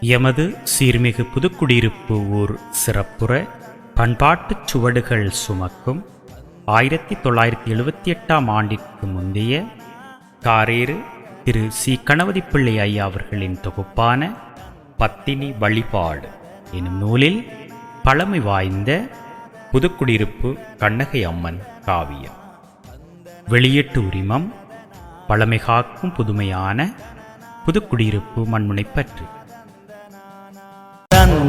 எமது சீர்மிகு புதுக்குடியிருப்பு ஊர் சிறப்புற பண்பாட்டுச் சுவடுகள் சுமக்கும் ஆயிரத்தி தொள்ளாயிரத்தி எழுபத்தி எட்டாம் ஆண்டிற்கு முந்தைய காரேறு திரு சி. கணபதி பிள்ளை ஐயா அவர்களின் தொகுப்பான பத்தினி வழிபாடு எனும் நூலில் பழமை வாய்ந்த புதுக்குடியிருப்பு கண்ணகை அம்மன் காவியம். வெளியீட்டு உரிமம் பழமை காக்கும் புதுமையான புதுக்குடியிருப்பு மண்முனை பற்றி.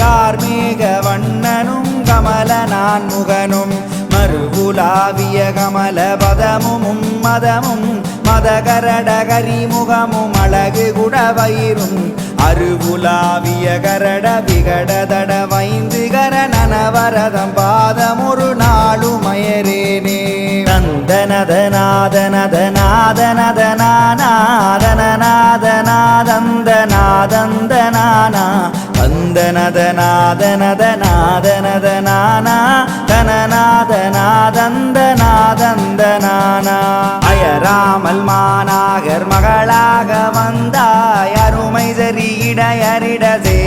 கார்மேக வண்ணனும் கமல நான்முகனும் மறுகுலாவிய கமல பதமும் மதமும் மதகரட கரிமுகமும் அழகு குடவயிரும் அருகுலாவிய கரட விகடதட வைந்து கர நனவரதம் பாதமுரு நாளுமயரேனே. தந்தனதனாதனதனாதனநாதனாதந்தனாதந்தனாதந்தனானா தந்தனதனாதனதனாதனதனானா தனநாதனாதந்தனாதந்தனானா. அயராமல் மாநாகர் மகளாக வந்தாய் அருமை சரி இடையரிட சேரியில்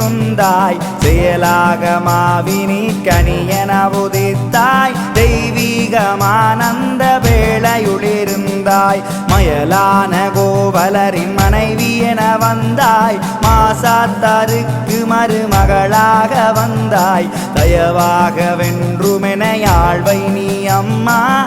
இருந்தாய் செயலாக மாவினி கனியன உதித்தாய். தெய்வீகமானந்த வேளையுளிருந்தாய். மயலான கோவலரின் மனைவி என வந்தாய். மாசாத்தாருக்கு மருமகளாக வந்தாய். தயவாக வென்றுமென யாழ்வை நீ அம்மா.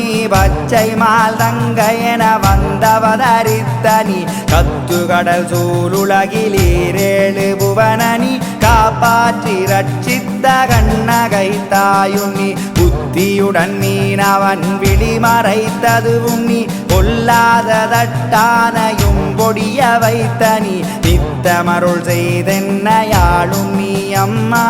பச்சை மால் தங்க என வந்தவதரித்தனி. நீ கத்துகடல் சூருலகிலீரேழு புவனனி காப்பாற்றி ரட்சித்த கண்ணகை தாயும் நீ புத்தியுடன் மீனவன் விழி மறைத்ததுவும் நீ. பொல்லாத தட்டானையும் பொடிய வைத்த நீ நித்தமருள் செய்தென்னையாளும் நீ அம்மா.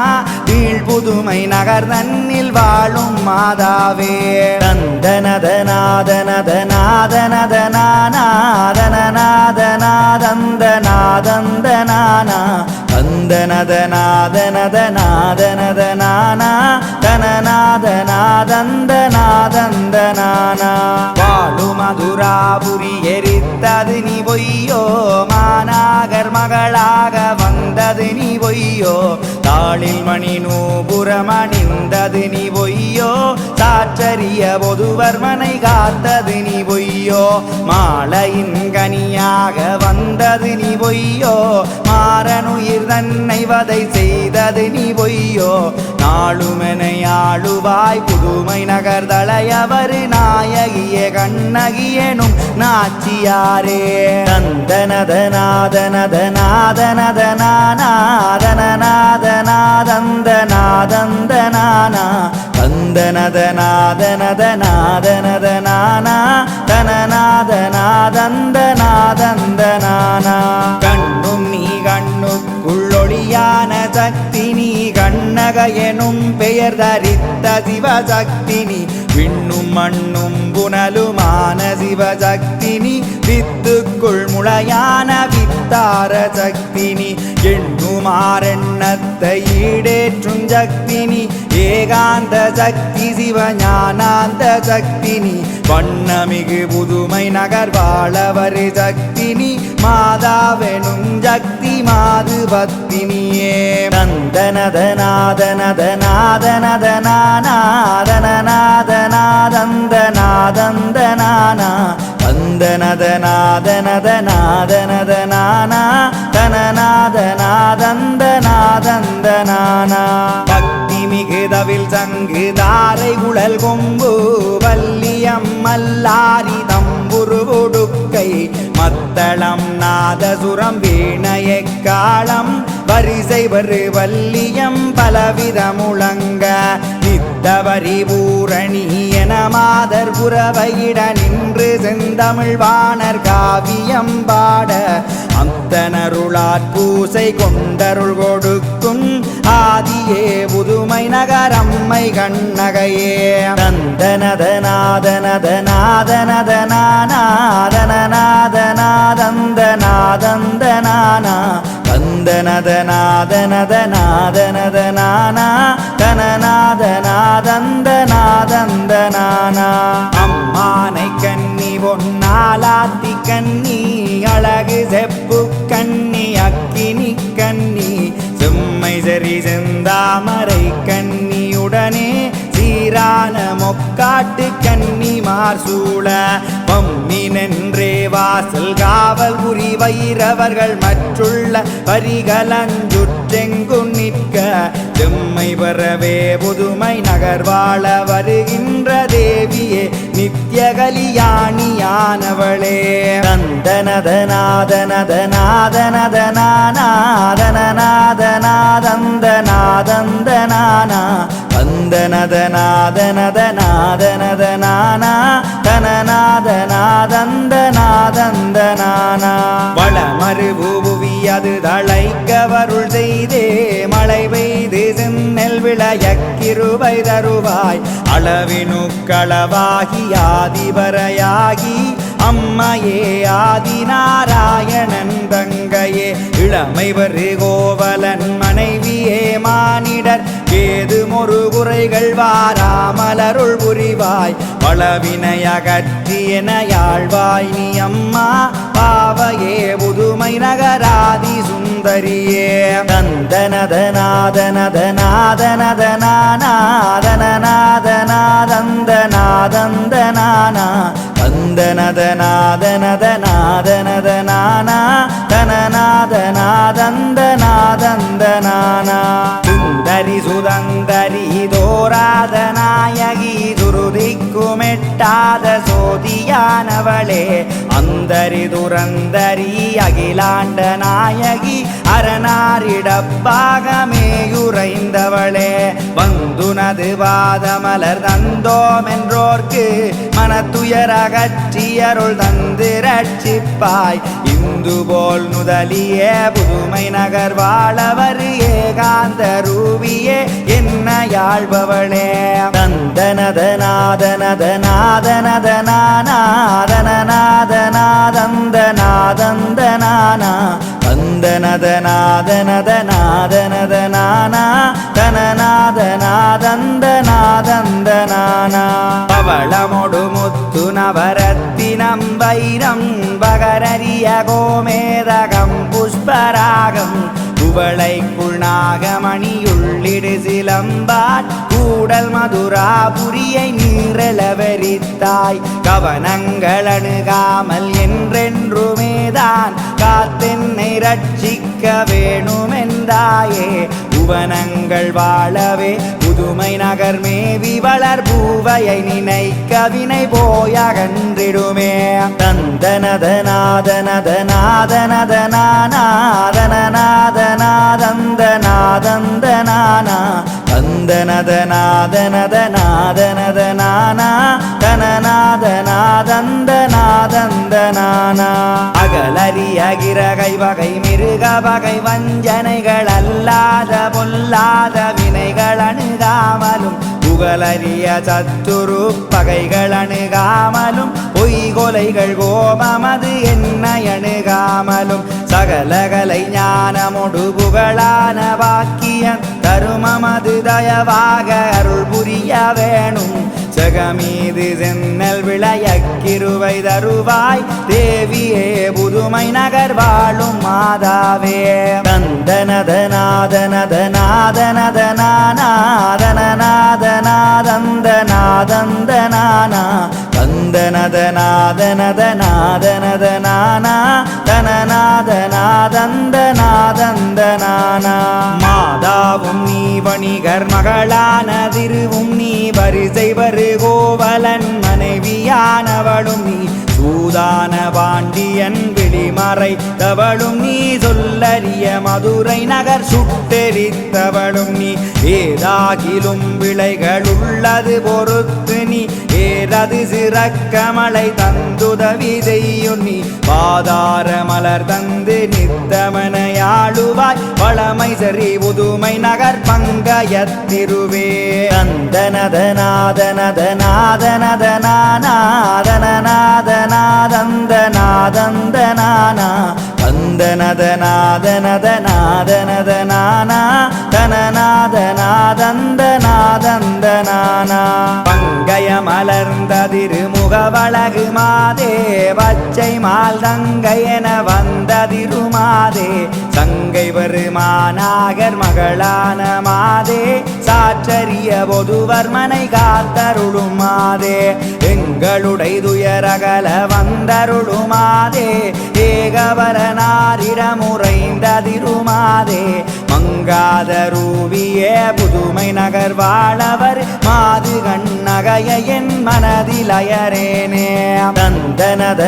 வீழ் நகர் தன்னில் வாழும் மாதாவே. தந்தனதனாதனதனாதனநாதனாதந்தனாதந்தனானா தந்தனதனாதனதனாதனதனானா தனநாதனாதந்தனாதந்தனானா வாழு மதுராபுரி எரித்தது நீ பொய்யோ. மாநாகர் மகளாக வந்தது நீ பொய்யோ. தாளில் மணி நூபுரமணிந்தது நீ பொய்யோ? சாற்றறிய பொதுவர்மனை காத்தது நீ பொய்யோ? மாலையின் கனியாக வந்தது நீ பொய்யோ? மாறனுயிர் தன்னை வதை செய்தது நீ பொய்யோ? நாளுமெனை ஆளுவாய் புதுமை நகர் தலையவர் நாயகிய கண்ணகியனும் நாச்சியாரே. தந்தனதனாதனதனாதனநாதனாதந்தனாதந்தனானா தந்தனதனாதனதனாதனதனானா தனநாதனாதந்தனாதந்தனானா கண்ணும் நீ கண்ணுக்குள்ளொளியான சக்தி நீ கண்ணகையனும் பெயர் தரித்த சிவசக்தி நீ விண்ணும் மண்ணும் புனலுமான சிவசக்தினி வித்துக்குள் முளையான வித்தார சக்தினி நீ எண்ணுமாறெண்ணத்தை ஈடேற்றும் சக்தி ஏகாந்த சக்தி சிவஞானாந்த சக்தினி. வண்ணமிகு புதுமை நகர் வாழவரு சக்தி மாதாவெனும் சக்தி மாது பத்தினியே. தந்தனதனாதனதனாதனநாதனாதந்தனாதந்தனானா தந்தனதனாதனதனாதனதனானா தனநாதனாதந்தனாதந்தனானா பக்தி மிகுதவில் சங்கு தாரை குழல் கொம்பு வல்லியம் மல்லாரி தம்புரு ஒடுக்கை மத்தளம் நாதசுரம் வீணையக்காலம் வரிசை வரு வல்லியம் பலவித முழங்க நித்தவரி பூரணி என மாதர் புறவையிட நின்று செந்தமிழ் வாணர் காவியம் பாட. அந்தனருளாற் பூசை கொண்டருள் கொடுக்கும் ஆதியே புதுமை நகரம்மை கண்ணகையே. நந்தனதநாதனதனாதனநாதனநாதந்தநாதந்தநாதந்தனானா தந்தனதநாதனதநாதனதனானா தனநாதநாதந்தநாதந்தனானா அம்மானை கண்ணி பொன்னாலாத்தி கண்ணி அழகு செப்பு கண்ணி அக்கினி கண்ணி செம்மை சரி செந்தாமரை கண்ணியுடனே சீரான மொக்காட்டு கன்னிமார் சூழ பம்மினென்றே வாசல் காவல் புரி வைரவர்கள் மற்றுள்ள பரிகலஞ்சுற்றெங்கு நிற்க. செம்மை வரவே புதுமை நகர் வாழ வருகின்ற தேவியே நித்திய கலியாணியானவளே தந்தனதநாதனதனாதனநாதனநாதந்தநாதந்தநாதந்தனானா வந்தனதநாதனதநாதனதனானா தனநாதநாதந்தநாதந்தனானா வளமருவு புவியது தழைக்கவருள் செய்தே மழை பெய்து செந்நெல் விளையக்கிருவை தருவாய். அளவினு களவாகி ஆதிவரையாகி அம்மையே ஆதிநாராயணன் தங்கையே இளமை வரு கோவலன் மனைவியே மானிடர் ஏதுமொரு குறைகள் வாராமலருள் புரிவாய். பளவினையகற்றியன யாழ்வாய் நீ அம்மா. பாவையே புதுமை நகராதி சுந்தரியே. தந்தனதநாதனநாதனநாதனநாதந்தநாதந்தனானா தந்தனதநாதனதநாதனதனானா தனநாதநாதந்தநாதந்தனானா சுந்தரி சுதந்தரி தோராத நாயகி துருதிக்குமெட்டாத சோதியானவளே. அந்தரி துரந்தரி அகிலாண்ட நாயகி அரணாரிடப்பாகமேயுரைந்தவளே வந்துனது வாதமலர் தந்தோமென்றோர்க்கு மனத்துயரகற்றியருள் தந்து ரட்சிப்பாய் இந்த போல் நுதலிய புதுமை நகர் வாழவர் ஏகாந்த ரூபியே என்ன யாழ்பவளே தந்தனதநாதனதனாதனநாதனநாதந்தநாதந்தனானா தந்தனதநாதனதநாதனதனானா முத்து நவரத்தினம் வைரம் பகரரிய கோமேதகம் புஷ்பராகம் குவளை குணாகமணியுள்ளிடு சிலம்பாட் கூடல் மதுராபுரியை நீரளவரித்தாய் கவனங்கள் அணுகாமல் என்றென்றுமேதான் காத்தென்னை ரட்சிக்க வேணுமென்றாயே புவனங்கள் வாழவே புதுமை நகர் மேவி வளர் பூவையை நினைக்க வினை போயகன்றிடுமே தந்தனதநாதனதனாதனநாதனநாதந்தநாதந்தனானா தந்தனதநாதனதநாதனதனானா தனநாதநாதந்தநாதந்தனானா அகலரிய கிரகை வகை மிருக வகை வஞ்சனைகள் அல்லாத பொல்லாத வினைகள் அணுகாமலும் புகழறிய சத்துரு பகைகள் அணுகாமலும் பொய் கொலைகள் கோபமது என்னை அணுகாமலும் சகலகலை ஞானமுடு புகழான வாக்கியம் தருமமது தயவாக அருள் புரிய வேணும். ஜகமீது சென்னல் விளையக்கிருவை தருவாய் தேவியே புதுமை நகர் வாழும் மாதாவே. தந்தனதநாதனதநாதனதனாதனநாதந்தநாதந்தனானா தந்த நாதனத நாதனத நானா தனநாத நாதந்த நாதந்த நானா மாதாவும் நீ வணிகர் மகளான திருவும் நீ வரிசை வரு கோவலன் மனைவியானவளும் நீ சூதான பாண்டியன் விழிமறை தவளும் நீ சொல்லறிய மதுரை நகர் சுட்டெரித்தவளும் நீ. ஏதாகிலும் விளைகள் உள்ளது பொறுத்து நீ ஏறது சிறக்கமலை தந்துதவி செய்யும் நீ பாதார மலர் தந்து நித்தமனையாளுவாய் பழமை சரி புதுமை நகர் பங்கயத்திருவே அந்தனத நாதனத நாதனத நாதனத நானா தனநாத நாதந்த நாதந்த நானா பங்கய மலர்ந்த திருமுகவழகு மாதே பச்சை மால் தங்கை என வந்த திருமாதே சங்கை பெருமானாகர் மகளான மாதே சாற்றறிய பொதுவர்மனை காத்தருளும் மாதே எங்களுடை துயரகல வந்தருளுமாதே ஏகவரனாரிடமுறைந்ததிருமாதே மங்காத ரூபியே புதுமை நகர் வாழவர் மாது கண்ணகைய என் மனதில் அயரேனே தந்தனத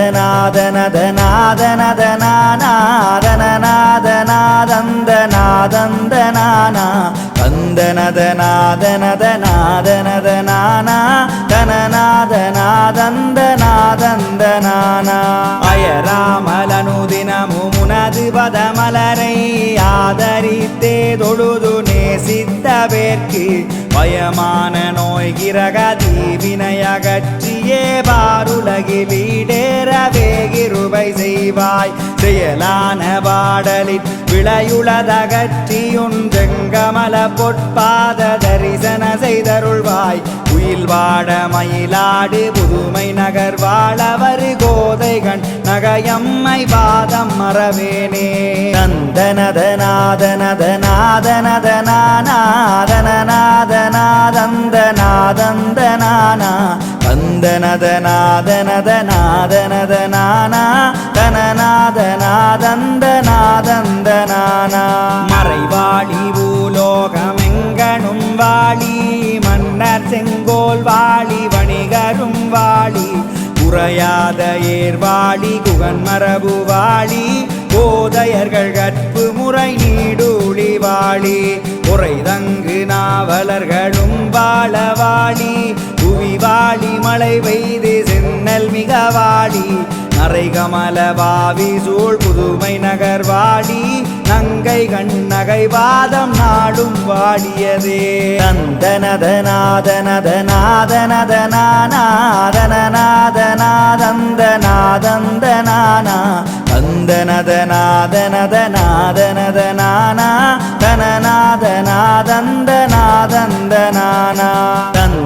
நாதனத நாதனத நாதனத நானா தனநாத நாதந்த நாதந்த நானா அயராமலனுதினமு முனது பதமலரை ஆதரித்தே தொழுது நேசித்த பேர்க்கு பயமான நோய் கிரக தீவினை அகற்றியே பாருலகில் ஈடேறவே கிருபை செய்வாய். செயலான பாடலில் விளையுளதகற்றியுன்றெங்கமல பொற்பாத தரிசன செய்தருள்வாய். உயில் வாட மயிலாடு புதுமை நகர் வாழவர் கோதைகண் நகையம்மை பாதம் மறவேனே. நந்தனத நாதனத நாதனத மறைவாடி பூலோகமெங்கனும் வாடி மன்னர் செங்கோல் வாழி வணிகரும் வாழி குறையாத ஏர்வாழி குகன் மரபு வாழி கோதையர்கள் கற்பு முறை நீடூழி வாழி குறைதங்கு நாவலர்களும் வாழ வாழி புவி வாழி மழை பெய்து சென்னல் மிக வாழி நரைகமல வாவி சூழ் புதுமை நகர் வாடி நங்கை கண்ணகை வாதம் நாடும் வாடியதே. நந்தனத நாதனத நாதனத